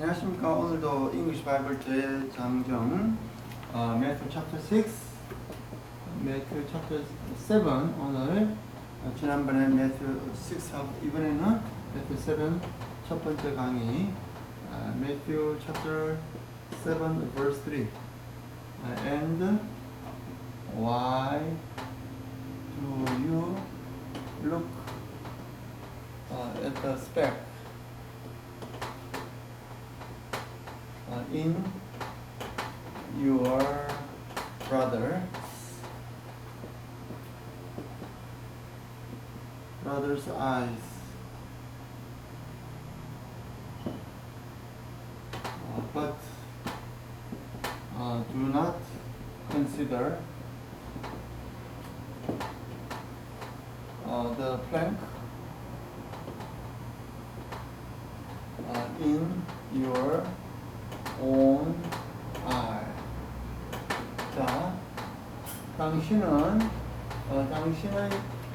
안녕하십니까. 오늘도 English Bible 재장정 어, Matthew chapter 6, Matthew chapter 7 오늘 어, 지난번에 Matthew 6하고 이번에는 Matthew 7첫 번째 강의 어, Matthew chapter 7 verse 3 어, and why do you look uh, at the speck in your brother brother's eyes. Uh, but uh, do not consider uh, the plank uh, in your own eye. 자, 당신은 어, 당신의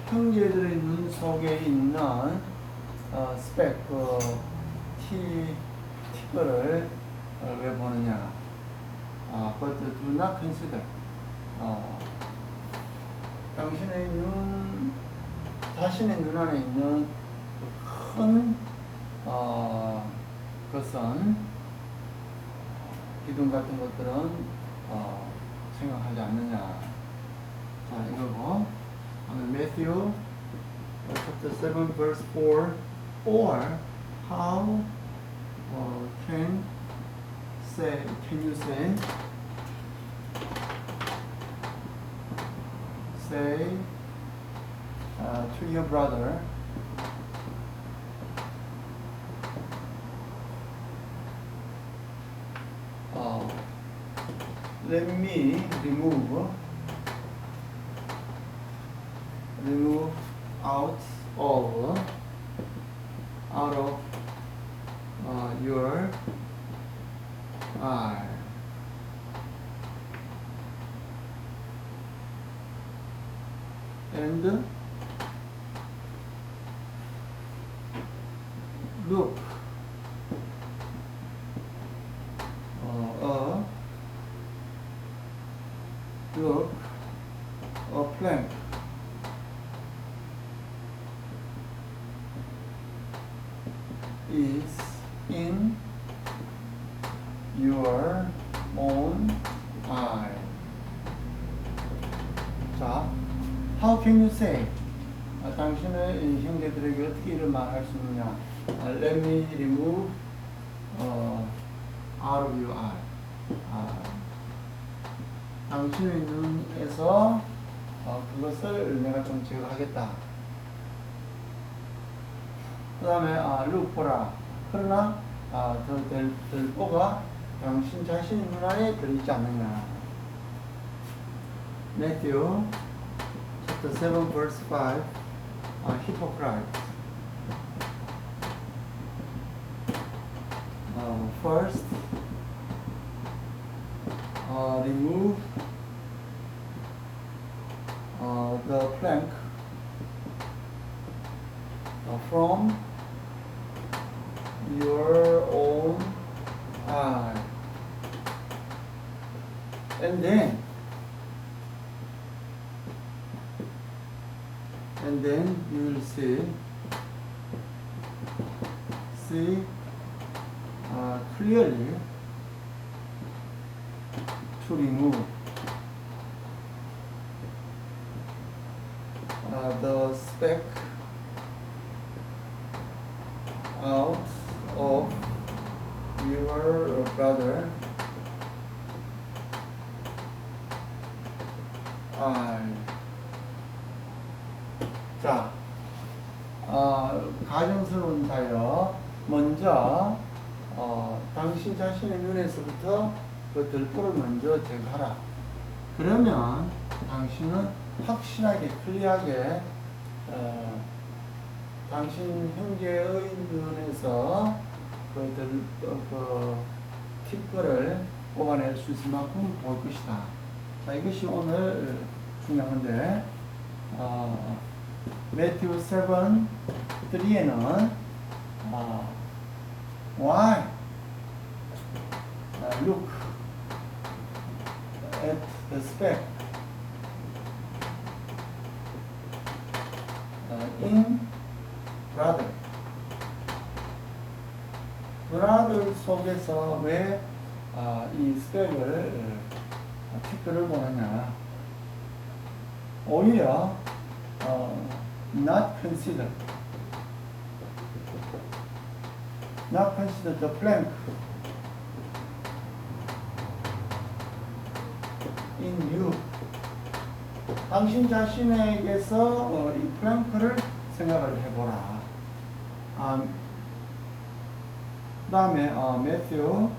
형제들의 눈 속에 있는 어, 스펙, 그 티, 티끌을 어, 왜 보느냐? 아, but do not consider. 어, 당신의 눈, 자신의 눈 안에 있는 그큰 어, 것은 기둥 같은 것들은 어, 생각하지 않느냐. 자, 이거고. 오늘 Matthew uh, chapter 7 verse 4 or how uh, can say can you say say uh, to your brother let me remove remove out of out of uh, your eye. And look a plank is in your own eye. 자, how can you say? 아, 당신의 이 형제들에게 어떻게 이를 말할 수 있느냐? 아, let me remove 어, out of your eye. 아, 당신의 눈에서 어, 그것을 내가 좀 제거하겠다. 그 다음에 아, 보라. 그러나 아, 더 될, 들보가 당신 자신의 눈 안에 들어있지 않느냐. Matthew chapter 7 verse 5 아, hypocrite. 어, first 어, remove 어, the plank uh, from your own eye. And then, and then you will see, see uh, clearly to remove out of your brother eye. 자, 어, 가정스러운 자여, 먼저 어, 당신 자신의 눈에서부터 그 들보를 먼저 제거하라. 그러면 당신은 확실하게, 클리하게 어, 당신 형제의 눈에서 그들 어, 그 티끌을 뽑아낼 수 있을 만큼 볼 것이다. 자, 이것이 오늘 중요한데 어, 매튜 7 3에는 어, why look at the speck uh, in brother. 브라들 속에서 왜 아, 이 스펙을 어, 티크를 보느냐. 오히려 어, not consider not consider the plank. in you. 당신 자신에게서 어, 이 플랭크를 생각을 해보라. 아, 그 다음에 어, Matthew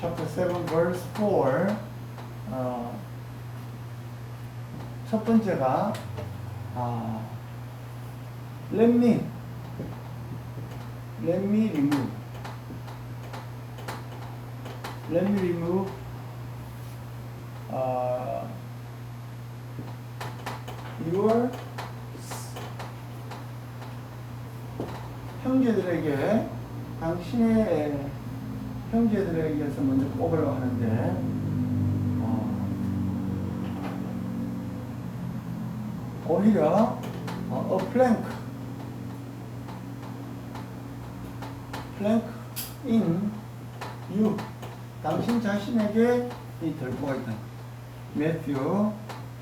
chapter 7 verse 4 어, 첫 번째가 아, let me let me remove let me remove 어, your 형제들에게 당신의 형제들에게서 먼저 뽑으려고 하는데 어, 오히려 어, a plank plank in you 당신 자신에게 이 들보가 있다. Matthew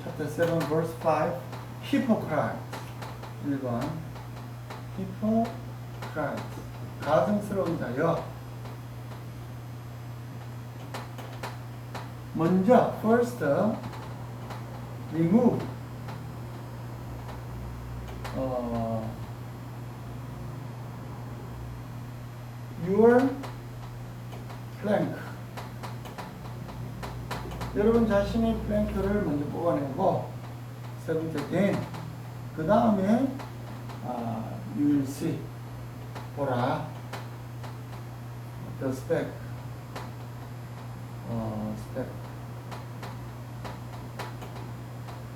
chapter 7 verse 5 hypocrite 1번 hypocrite 가증스러운 자여 먼저 first remove. 어, your plank. 여러분 자신의 플랭크를 먼저 뽑아내고 세 번째 then 그 다음에 아, you will see 보라 the speck 어, speck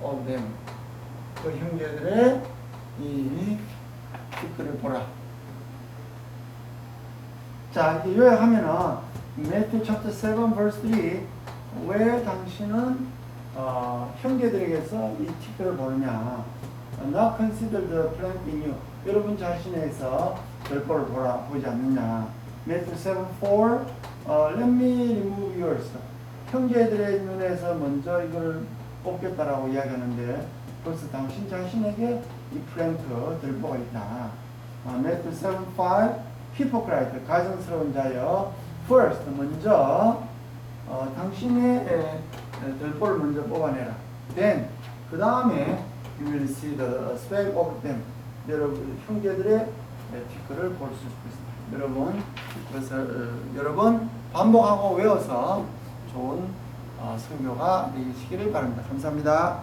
of them 그 형제들의 이 티크를 보라 자 요약하면은 Matthew chapter 7 verse 3왜 당신은 어, 형제들에게서 이 티크를 보느냐 Not consider the plank in you 여러분 자신에서 별꼴을 보라 보지 않느냐 Matthew 7 4 어, Let me remove yours 형제들의 눈에서 먼저 이걸 뽑겠다라고 이야기하는데 벌써 당신 자신에게 이 플랭크 들보가 있다 어, Matthew 7 5 Hypocrite 가증스러운 자여 First 먼저 어, 당신의 에, 에, 들보를 먼저 뽑아내라. Then 그 다음에 you will see the speck of them. 여러분 형제들의 에, 티크를 볼 수 있습니다. 여러분 그래서 어, 여러분 반복하고 외워서 좋은 어, 성교가 되시기를 바랍니다. 감사합니다.